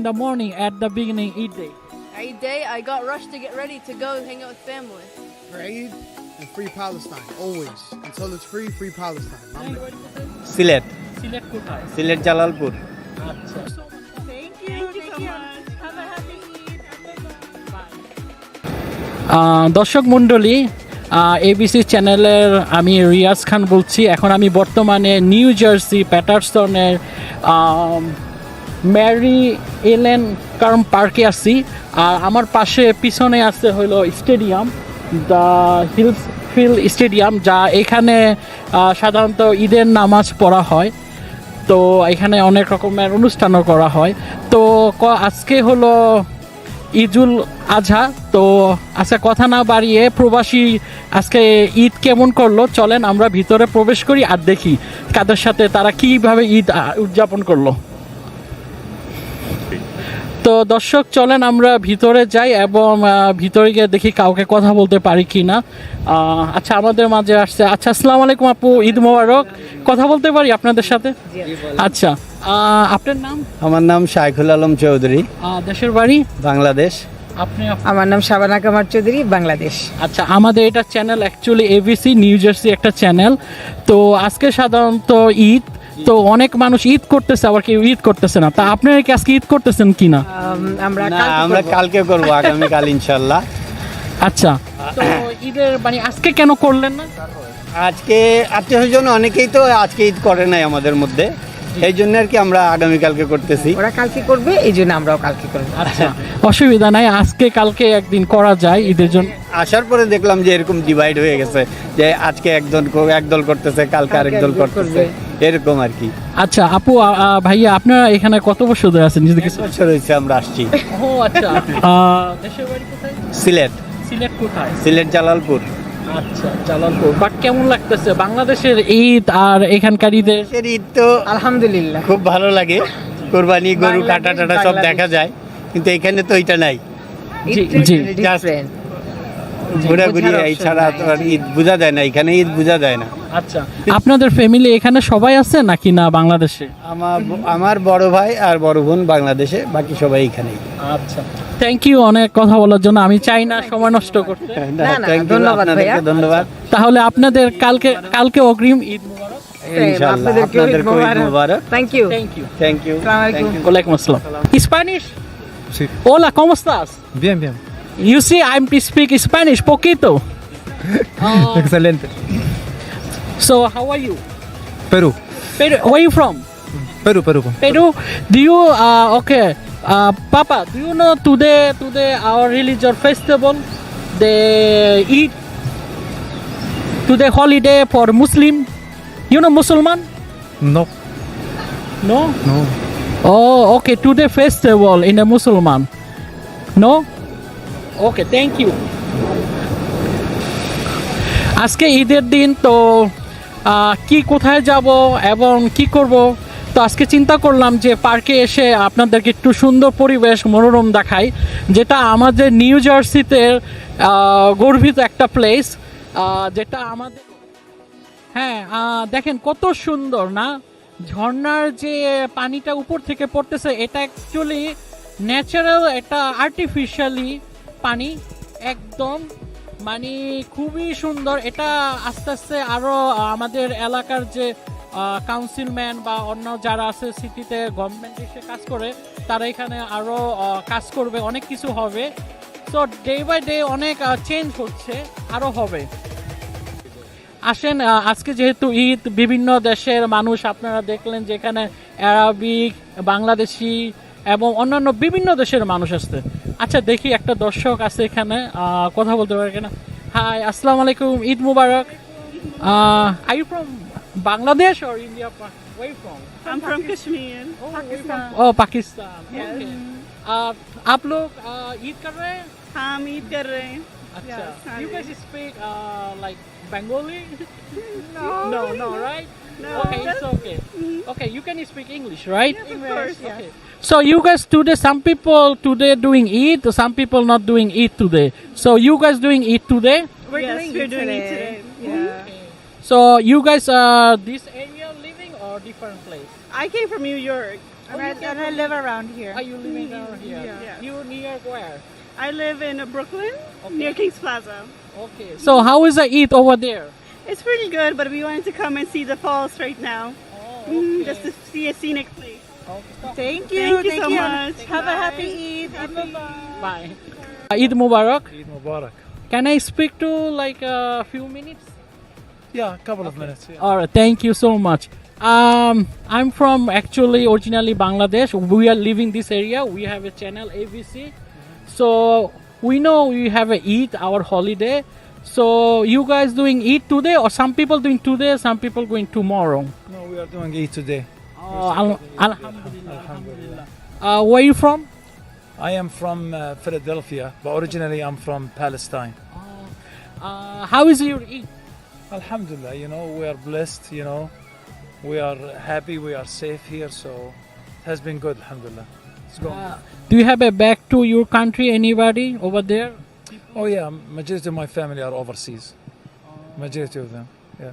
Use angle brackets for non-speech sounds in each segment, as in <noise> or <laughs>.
in the morning at the beginning Eid day? Every day I got rushed to get ready to go and hang out with family. for Eid and free Palestine, always. Until it's free, free Palestine. Sylhet Sylhet কোথায় সিলেট জালালপুর আচ্ছা আহ, দর্শক মণ্ডলী ABC চ্যানেলের আমি রিয়াজ খান বলছি এখন আমি বর্তমানে নিউ জার্সি প্যাটারসনের আম, ম্যারি এলেন কার্ম পার্কে আছি। আর আমার পাশে পিছনে আছে হলো stadium, the Hills Field stadium, যা এখানে সাধারণত ঈদের নামাজ পড়া হয়। তো এখানে অনেক রকমের অনুষ্ঠানও করা হয়। তো আজকে হলো ঈদুল আজহা। তো আজকে কথা না বাড়িয়ে প্রবাসী আজকে ঈদ কেমন করল? চলেন আমরা ভিতরে প্রবেশ করি আর দেখি কাদের সাথে তারা কীভাবে ঈদ উদযাপন করল। তো দর্শক চলেন আমরা ভিতরে যাই এবং ভিতরে গিয়ে দেখি কাউকে কথা বলতে পারি কি না আচ্ছা আমাদের মাঝে আসছে। আচ্ছা আসসালামু আলাইকুম আপু ঈদ মোবারক। কথা বলতে পারি আপনাদের সাথে? আচ্ছা আপনার নাম? আমার নাম শাইখুল আলম চৌধুরী। দেশের বাড়ি? বাংলাদেশ। আপনি আমার নাম শাবানা কামার চৌধুরী বাংলাদেশ। আচ্ছা আমাদের এটা channel actually ABC New Jersey একটা চ্যানেল তো আজকে সাধারণত ঈদ তো অনেক মানুষ ঈদ করতেছে আবার কেউ ঈদ করতেছে না। তা আপনারা কি আজকে ঈদ করতেছেন কিনা? আম, আমরা কালকে আমরা করব। কালকে করব আগামীকাল <laughs> ইনশাল্লাহ আচ্ছা। তো ঈদের মানে আজকে কেন করলেন না? আজকে আত্মীয় স্বজন অনেকেই তো আজকে ঈদ করে নাই আমাদের মধ্যে। এই জন্য আর কি আমরা আগামীকালকে করতেছি। ওরা কালকে করবে এই জন্য আমরাও কালকে করব। আচ্ছা অসুবিধা নাই আজকে কালকে একদিন করা যায় ঈদের জন্য। আসার পরে দেখলাম যে এরকম ডিভাইড হয়ে গেছে যে আজকে একজন একদল করতেছে কালকে আরেক দল করতেছে। এরকম আর কি। আচ্ছা আপু ভাইয়া আপনারা এখানে কত বছর ধরে আছেন? কিছু বছর হয়েছে আমরা আসছি। ও আচ্ছা। <laughs> দেশের বাড়ি কোথায়? সিলেট। সিলেট কোথায়? সিলেট জালালপুর। আচ্ছা জালালপুর। বাট কেমন লাগতেছে? বাংলাদেশের ঈদ আর এখানকার ঈদের ঈদ তো আলহামদুলিল্লাহ। খুব ভালো লাগে। কোরবানি গরু কাটা টাটা সব দেখা যায়। কিন্তু এখানে তো এটা নাই। জি জি। ঘোরাঘুরি ছাড়া তো আর ঈদ বোঝা যায় না এখানে ঈদ বোঝা যায় না। আচ্ছা। আপনাদের ফ্যামিলি এখানে সবাই আছে নাকি না বাংলাদেশে? আমার আমার বড় ভাই আর বড় বোন বাংলাদেশে বাকি সবাই এখানেই। আচ্ছা। থ্যাংক ইউ অনেক কথা বলার জন্য। আমি চাই না সময় নষ্ট করতে। <laughs> Thank you, ধন্যবাদ আপনাদেরকে ভাইয়া। ধন্যবাদ। তাহলে আপনাদের কালকে কালকে অগ্রিম ঈদ মুবারক। ইনশাআল্লাহ আপনাদেরকেও ঈদ আপনাদেরকেও ঈদ মোবারক। মোবারক। Thank you thank you thank you আসসালামু আলাইকুম। ওয়ালাইকুম আসসালাম। Spanish Sí. Hola, ¿cómo estás? Bien, bien. You see, I'm to speak Spanish poquito. Uh, Excelente. so, how are you? Perú. Peru, where are you from? Perú, Perú. Peru. Do you uh, okay, uh, Papa? Do you know today today our religious festival? They eat today holiday for Muslim. You know Muslim? No, No. no. Oh, okay. Today festival in a Muslim. No. Okay. Thank you. আজকে ঈদের দিন, তো কি কোথায় যাব এবং কি করব তো আজকে চিন্তা করলাম যে পার্কে এসে আপনাদেরকে একটু সুন্দর পরিবেশ, মনোরম দেখাই, যেটা আমাদের নিউ জার্সিতে গর্বিত একটা প্লেস যেটা আমাদের হ্যাঁ দেখেন কত সুন্দর, না ঝর্নার যে পানিটা উপর থেকে পড়তেছে, এটা অ্যাকচুয়ালি ন্যাচারাল এটা আর্টিফিশিয়ালি পানি একদম মানে খুবই সুন্দর। এটা আস্তে আস্তে আরও আমাদের এলাকার যে কাউন্সিলম্যান বা অন্য যারা আছে সিটিতে গভর্নমেন্ট এসে কাজ করে, তারা এখানে আরও কাজ করবে, অনেক কিছু হবে। তো ডে বাই ডে অনেক চেঞ্জ হচ্ছে আরও হবে। আসেন আজকে যেহেতু ঈদ, বিভিন্ন দেশের মানুষ আপনারা দেখলেন যে এখানে অ্যারাবিক বাংলাদেশি এবং অন্যান্য বিভিন্ন দেশের মানুষ আসছে। আচ্ছা দেখি একটা দর্শক আছে এখানে আহ, কথা বলতে পারে কিনা হাই আসসালামু আলাইকুম ঈদ মুবারক I you from Bangladesh or India way from I'm from Kashmir. O Pakistan okay आप आप लोग uh, ईद कर रहे हैं हाँ हम ईद कर रहे हैं Yeah, you guys speak uh, like Bengali? <laughs> no. No, no, right? No. Okay, it's okay. Mm-hmm. Okay, you can speak English, right? Yes, of course, yeah. Okay. So you guys today, some people today doing it, some people not doing it today. So you guys doing it today? We're Yes, doing we're it doing it today. Yeah. Okay. Mm-hmm. So you guys are this area living or different place? I came from New York. And, oh, I, and I live around here. Are you living mm-hmm. around here? Yeah. You near where? I live in Brooklyn, okay. near Kings Plaza. Okay. So how is the eat over there? It's pretty good, but we wanted to come and see the falls right now. Oh, mm, okay. mm, just to see a scenic place. Okay. Thank you. Thank you so you. much. Thank Have bye. a happy Eid. Happy bye. bye. Eid Mubarak. Eid Mubarak. Can I speak to like a few minutes? Yeah, a couple of minutes. Yeah. All right. Thank you so much. Um, I'm from actually originally Bangladesh. We are living this area. We have a channel ABC so we know we have a Eid, our holiday. So you guys doing Eid today, or some people doing today, some people going tomorrow? No, we are doing Eid today. Oh, al- alhamdulillah, alhamdulillah. Uh, where are you from? I am from uh, Philadelphia, but originally I'm from Palestine. Uh, how is your Eid? Alhamdulillah, you know, we are blessed, you know. We are happy, we are safe here, so it has been good, Alhamdulillah. Uh, do you have a back to your country? Anybody over there? Oh yeah, majority of my family are overseas. Majority of them. Yeah.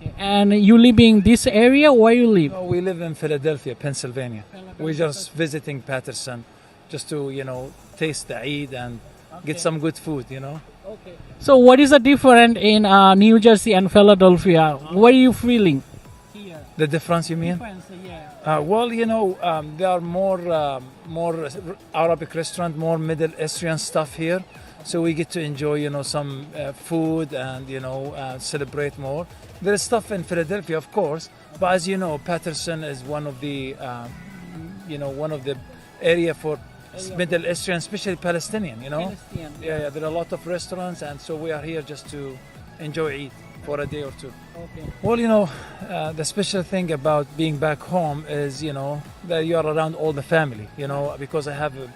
Okay. And you live in this area? Where you live? No, we live in Philadelphia, Pennsylvania. We're just visiting Patterson, just to you know taste the Eid and get some good food. You know. Okay. So what is the difference in uh, New Jersey and Philadelphia? What are you feeling? Here. The difference, you mean? yeah. Uh, well, you know, um, there are more um more Arabic restaurant, more Middle Eastern stuff here, so we get to enjoy, you know, some uh, food and you know uh, celebrate more. There is stuff in Philadelphia, of course, but as you know, Patterson is one of the, um, you know, one of the area for Middle Eastern, especially Palestinian. You know, Palestinian. yeah, yeah, there are a lot of restaurants, and so we are here just to enjoy Eid for a day or two. Okay. Well, you know, uh, the special thing about being back home is, you know, that you are around all the family, you know, because I have a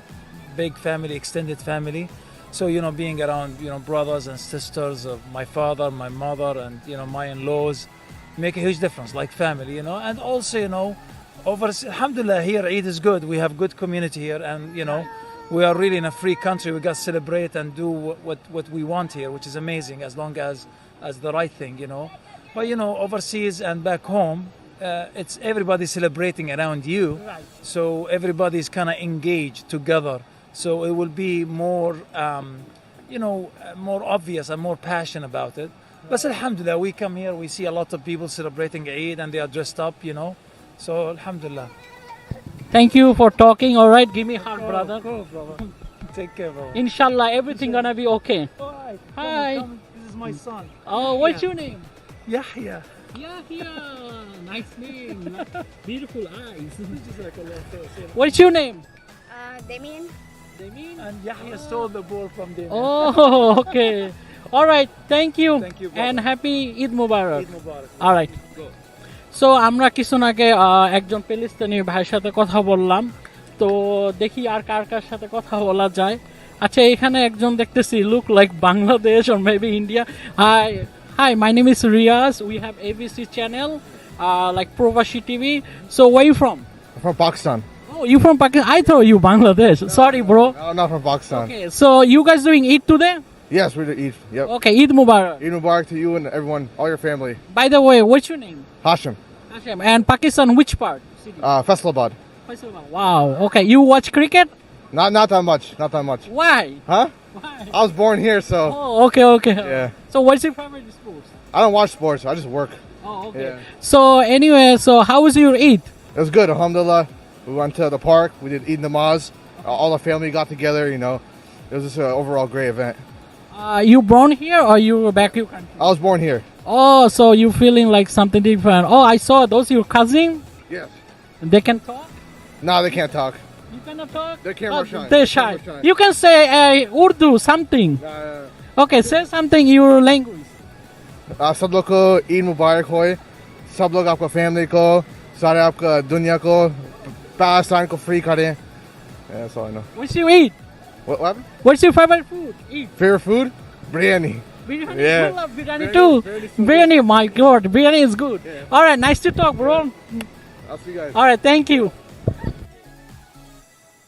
big family, extended family. So, you know, being around, you know, brothers and sisters of my father, my mother, and, you know, my in laws make a huge difference, like family, you know. And also, you know, over, alhamdulillah, here Eid is good. We have good community here, and, you know, we are really in a free country. We got to celebrate and do what, what, what we want here, which is amazing as long as, as the right thing, you know. But you know, overseas and back home, uh, it's everybody celebrating around you. Right. So everybody's kind of engaged together. So it will be more, um, you know, more obvious and more passionate about it. But Alhamdulillah, we come here, we see a lot of people celebrating Eid and they are dressed up, you know. So Alhamdulillah. Thank you for talking. All right, give me a hug, brother. Go, brother. Take care, bro. Inshallah, everything gonna be okay. Hi. hi. This is my son. Oh, what's your name? Yahya. Yahya. <laughs> Nice name. Beautiful eyes. <laughs> What's your name? Uh, Damien. Damien. And Yahya stole the ball from them. Oh, <laughs> okay. All right. Thank you. Thank you, brother. And happy Eid Mubarak. Eid Mubarak. All right. So আমরা কিছু আগে একজন পেলিস্তানি ভাইয়ের সাথে কথা বললাম তো দেখি আর কার কার সাথে কথা বলা যায় আচ্ছা এখানে একজন দেখতেছি look like Bangladesh or maybe India hi hi my name is Riaz we have ABC channel like Probashi TV so why from Pakistan. Oh, you from Pakistan? I thought you Bangladesh. Sorry, bro. No, not from Pakistan. Okay, so you guys doing Eid today? Yes, we do Eid. Yep. Okay, Eid Mubarak. Eid Mubarak to you and everyone, all your family. By the way, what's your name? Hashim. Hashem. And Pakistan, which part? City. Uh, Faisalabad. Faisalabad. Wow. Okay, you watch cricket? Not not that much. Not that much. Why? Huh? Why? I was born here, so Oh, okay, okay. yeah. So, what's your favorite sports? I don't watch sports. I just work. Oh, okay. Yeah. So, anyway, so how was your Eid? It was good. Alhamdulillah. We went to the park. We did Eid namaz. Uh, all the family got together. You know, it was just an overall great event. Uh, you born here or you were back your country? I was born here. Oh, so you feeling like something different? Oh, I saw those your cousin. Yes. They can talk. No, they can't talk. You cannot talk. They're camera Oh, shy. They're shy. Camera shy. You can say uh, Urdu something. Uh, Okay, say something your language. आप सब लोग को ईद मुबारक हो सब लोग आपका family को सारे आपका दुनिया को पाकिस्तान को फ्री करें Yeah, That's all I know. What's your eat? What, what happened? What's your favorite food? Eat. Favorite food? Biryani. Biryani. Yeah. You love biryani too. Biryani, my God, biryani is good. All right, nice to talk, bro. I'll see you guys. All right, thank you.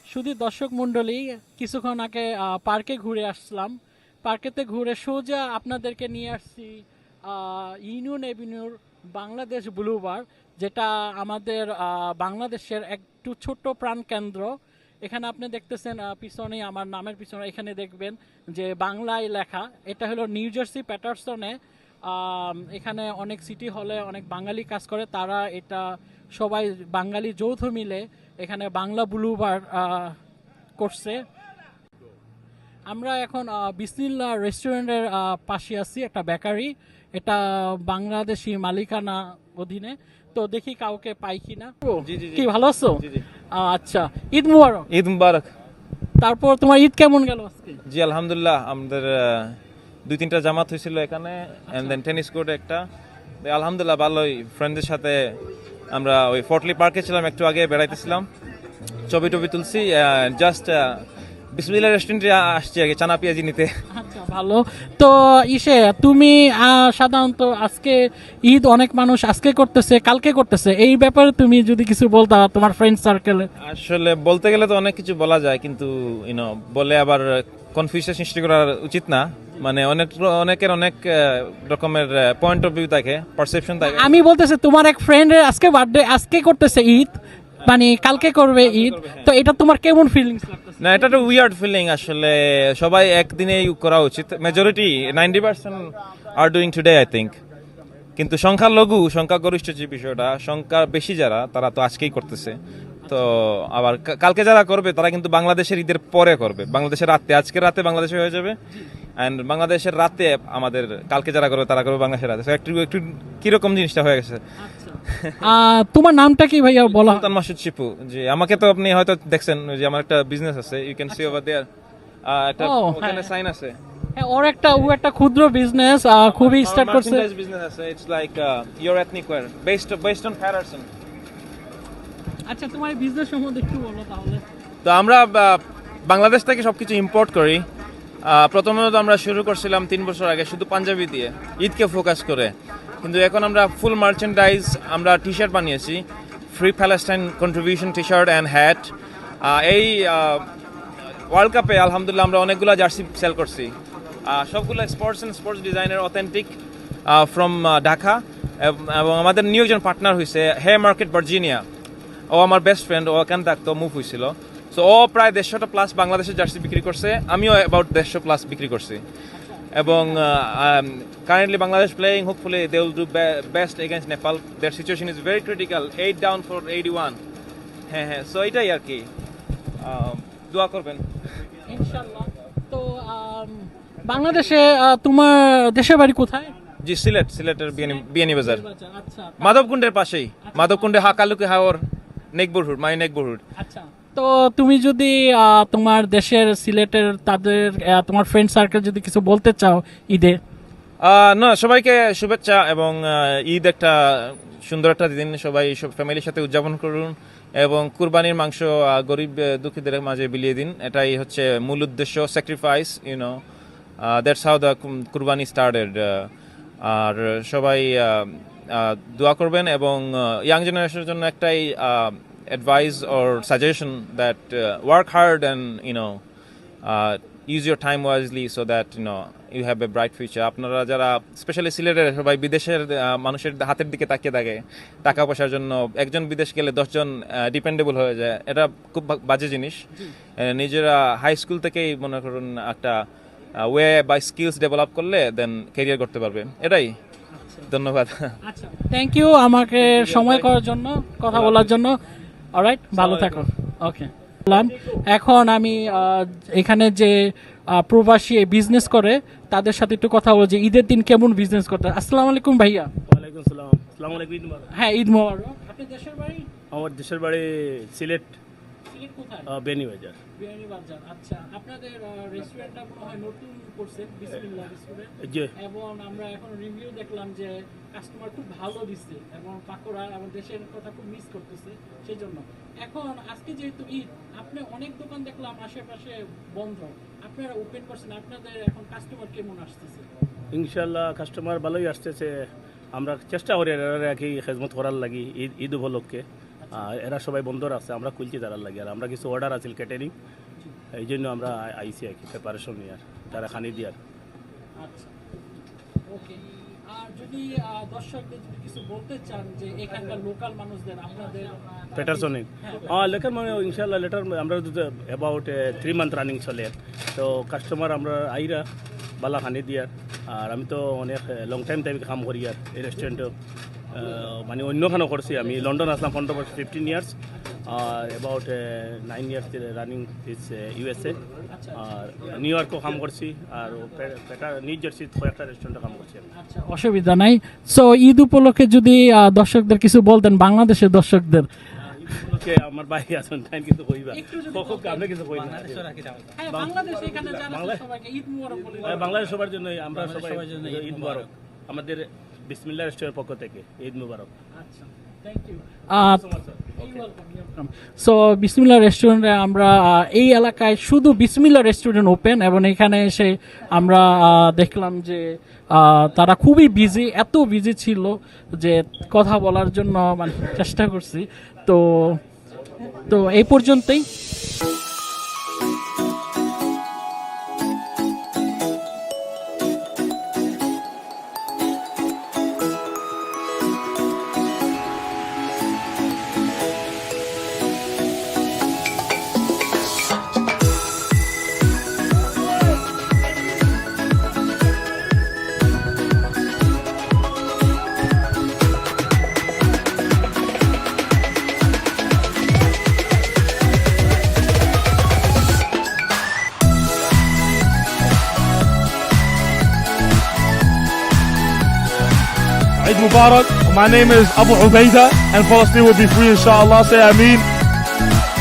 শুধু দর্শক মণ্ডলী কিছুক্ষণ আগে পার্কে ঘুরে আসলাম পার্কেতে ঘুরে সোজা আপনাদেরকে নিয়ে আসছি ইউনিয়ন এভিনিউর বাংলাদেশ ব্লুবার যেটা আমাদের বাংলাদেশের একটু ছোট্ট প্রাণকেন্দ্র এখানে আপনি দেখতেছেন পিছনে আমার নামের পিছনে এখানে দেখবেন যে বাংলায় লেখা এটা হলো নিউ জার্সি প্যাটারসনে এখানে অনেক সিটি হলে অনেক বাঙালি কাজ করে তারা এটা সবাই বাঙালি যৌথ মিলে এখানে বাংলা ব্লুবার করছে। আমরা এখন বিসমিল্লা রেস্টুরেন্টের পাশে আছি একটা বেকারি এটা বাংলাদেশি মালিকানা অধীনে। তো দেখি কাউকে পাই কিনা। কি ভালো আছো? আচ্ছা ঈদ মুবারক। ঈদ মুবারক। তারপর তোমার ঈদ কেমন গেল আজকে? জি আলহামদুলিল্লাহ আমাদের দুই তিনটা জামাত হয়েছিল এখানে এন্ড দেন টেনিস কোর্টে একটা। আলহামদুলিল্লাহ ভালোই ফ্রেন্ডদের সাথে আমরা ওই ফোর্টলি পার্কে ছিলাম একটু আগে বেড়াইতেছিলাম। ছবি টবি তুলছি জাস্ট বিসমিল্লা রেস্টুরেন্টে আসছি আগে চানা পেঁয়াজি নিতে। আচ্ছা ভালো। তো ইসে তুমি সাধারণত আজকে ঈদ অনেক মানুষ আজকে করতেছে কালকে করতেছে। এই ব্যাপারে তুমি যদি কিছু বলতা তোমার ফ্রেন্ড সার্কেলে আসলে বলতে গেলে তো অনেক কিছু বলা যায় কিন্তু ইউনো বলে আবার কনফিউশন সৃষ্টি করা উচিত না। মানে অনেক অনেকের অনেক রকমের পয়েন্ট অফ ভিউ থাকে পারসেপশন থাকে। আমি বলতেছি তোমার এক ফ্রেন্ডের আজকে বার্থডে আজকে করতেছে ঈদ মানে কালকে করবে ঈদ। তো এটা তোমার কেমন ফিলিংস না, এটা একটা উইয়ার্ড ফিলিং আসলে। সবাই একদিনেই করা উচিত। Majority ninety percent are doing today I think কিন্তু সংখ্যালঘু, সংখ্যাগরিষ্ঠ যে বিষয়টা, সংখ্যা বেশি যারা, তারা তো আজকেই করতেছে। তো আবার কালকে যারা করবে তারা কিন্তু বাংলাদেশের ঈদের পরে করবে। বাংলাদেশের রাতে আজকে রাতে বাংলাদেশে হয়ে যাবে। অ্যান্ড বাংলাদেশের রাতে আমাদের কালকে যারা করবে তারা করবে বাংলাদেশের রাতে। একটু একটু কীরকম জিনিসটা হয়ে গেছে? তোমার নামটা কি ভাইয়া বলা? সুলতান মাসুদ শিপু। যে আমাকে তো আপনি হয়তো দেখছেন যে আমার একটা বিজনেস আছে you can see over there একটা ওখানে হ্যাঁ। সাইন আছে। হ্যাঁ, ওর একটা ও একটা ক্ষুদ্র বিজনেস খুবই স্টার্ট করছে। বিজনেস আছে it's like your ethnic wear based based on Patterson আচ্ছা তোমার বিজনেস সম্বন্ধে একটু বলো তাহলে। তো আমরা বাংলাদেশ থেকে সবকিছু ইম্পোর্ট করি। প্রথমত আমরা শুরু করছিলাম তিন বছর আগে শুধু পাঞ্জাবি দিয়ে, ঈদকে ফোকাস করে। কিন্তু এখন আমরা ফুল মার্চেন্ডাইজ আমরা টি শার্ট বানিয়েছি free Palestine contribution T shirt and hat এই ওয়ার্ল্ড কাপে আলহামদুলিল্লাহ আমরা অনেকগুলো জার্সি সেল করছি। সবগুলো স্পোর্টস অ্যান্ড স্পোর্টস ডিজাইনের অথেন্টিক ফ্রম ঢাকা। এবং আমাদের নিউ একজন পার্টনার হয়েছে হে মার্কেট ভার্জিনিয়া ও আমার বেস্ট ফ্রেন্ড ও এখান থাকতো? মুভ হয়েছিল সো ও প্রায় দেড়শোটা প্লাস বাংলাদেশের জার্সি বিক্রি করছে। আমিও অ্যাবাউট দেড়শো প্লাস বিক্রি করছি। এবং currently Bangladesh playing hopefully they will do best against Nepal their situation is very critical eight down for eighty one হ্যাঁ হ্যাঁ। সো এটাই আর কি। দোয়া করবেন। তো বাংলাদেশে তোমার দেশের বাড়ি কোথায়? জি সিলেট। সিলেটের বিয়ানি বিয়ানি বাজার। আচ্ছা। মাধবকুণ্ডের পাশেই। মাধবকুণ্ডে হাকালুকে হাওর। নেকবরহুড মাই নেকবরহুড। আচ্ছা তো তুমি যদি তোমার দেশের সিলেটের তাদের তোমার ফ্রেন্ড সার্কেল যদি কিছু বলতে চাও ঈদে? না সবাইকে শুভেচ্ছা এবং ঈদ একটা সুন্দর একটা দিন। সবাই সব ফ্যামিলির সাথে উদযাপন করুন এবং কুরবানির মাংস গরিব দুঃখীদের মাঝে বিলিয়ে দিন। এটাই হচ্ছে মূল উদ্দেশ্য sacrifice you know that's how the qurbani started আর সবাই দোয়া করবেন এবং ইয়াং জেনারেশনের জন্য একটাই advice or suggestion that work hard and you know use your time wisely so that you know you have a bright future আপনারা যারা specially সিলেটের সবাই বিদেশের মানুষের হাতের দিকে তাকিয়ে থাকে টাকা পয়সার জন্য একজন বিদেশ গেলে দশজন ডিপেন্ডেবল হয়ে যায় এটা খুব বাজে জিনিস। নিজেরা হাই স্কুল থেকেই মনে করুন একটা ওয়ে বাই স্কিলস ডেভেলপ করলে দেন কেরিয়ার করতে পারবে। এটাই। ধন্যবাদ। আচ্ছা থ্যাংক ইউ আমাকে সময় করার জন্য কথা বলার জন্য। অলরাইট ভালো থাকো ওকে এখন আমি এখানে যে প্রবাসী বিজনেস করে তাদের সাথে একটু কথা বলছি। ঈদের দিন কেমন বিজনেস করতে? আসসালামু আলাইকুম ভাইয়া। ওয়ালাইকুম সালাম আসসালামু আলাইকুম। হ্যাঁ ঈদ মোবারক। আপনি দেশের বাড়ি? আমার দেশের বাড়ি সিলেট। কোথায়? আহ, বেনিবাজার। আচ্ছা। আপনাদের রেস্টুরেন্টটা মনে হয় নতুন করছেন বিসমিল্লাহ রেস্টুরেন্ট এবং আমরা এখন রিভিউ দেখলাম যে কাস্টমার খুব ভালো দিচ্ছে এবং পাকোড়া এবং দেশের কথা খুব মিস করতেছে সেই জন্য এখন আজকে যেহেতু ঈদ আপনি অনেক দোকান দেখলাম আশেপাশে বন্ধ। আপনারা ওপেন করছেন আপনাদের এখন কাস্টমার কেমন আসতেছে? ইনশাল্লাহ কাস্টমার ভালোই আসতেছে। আমরা চেষ্টা করি রাখি খেজমত করার লাগি ঈদ ঈদ উপলক্ষে। এরা সবাই বন্ধ রাখছে আমরা খুলছি তারার লাগি। আর আমরা কিছু অর্ডার আছিল ক্যাটারিং এই জন্য আমরা আইসি আর কি প্রিপারেশন নিয়ে আর তারা খানি দিয়ার আচ্ছা ওকে। আর যদি দর্শকদের যদি কিছু বলতে চান যে এখানকার লোকাল মানুষদের আপনাদের পেটারসনিক লেটার মানে ইনশাল্লাহ লেটার আমরা অ্যাবাউট থ্রি মান্থ রানিং চলে তো কাস্টমার আমরা আইরা বালা খানি দিয়ার আর। আমি তো অনেক লং টাইম টাইম কাম করি আর এই রেস্টুরেন্টে মানে অন্যখানে করছি আমি। লন্ডন আসলাম পনেরো বছর fifteen years R about nine years running is USA R new ইয়র্কও কাম করছি আর পেটা নিউ জার্সি কয়েকটা রেস্টুরেন্টে কাম করছি আচ্ছা অসুবিধা নাই। সো ঈদ উপলক্ষে যদি দর্শকদের কিছু বলতেন বাংলাদেশের দর্শকদের। আমার ভাই আছেন তাই কিন্তু কইবা কখন আপনি কিছু কইবেন হ্যাঁ বাংলাদেশ এখানে যারা আছে বাংলা- সবাইকে ঈদ মুবারক বলে। হ্যাঁ, বাংলাদেশ সবার জন্য আমরা সবাই ঈদ মুবারক। আমাদের বিসমিল্লা রেস্টুরেন্টের পক্ষ থেকে ঈদ মুবারক। আচ্ছা থ্যাংক সো বিসমিল্লা রেস্টুরেন্টে আমরা এই এলাকায় শুধু বিসমিল্লা রেস্টুরেন্ট ওপেন এবং এখানে এসে আমরা দেখলাম যে তারা খুবই বিজি এত বিজি ছিল যে কথা বলার জন্য মানে চেষ্টা করছি। তো তো এই পর্যন্তই। Mubarak. My name is Abu Ubaida and Palestine will be free inshallah. Say Ameen.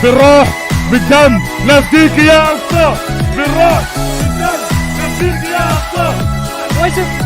بالروح بالدم نفديك يا أقصى بالروح بالدم نفديك يا أقصى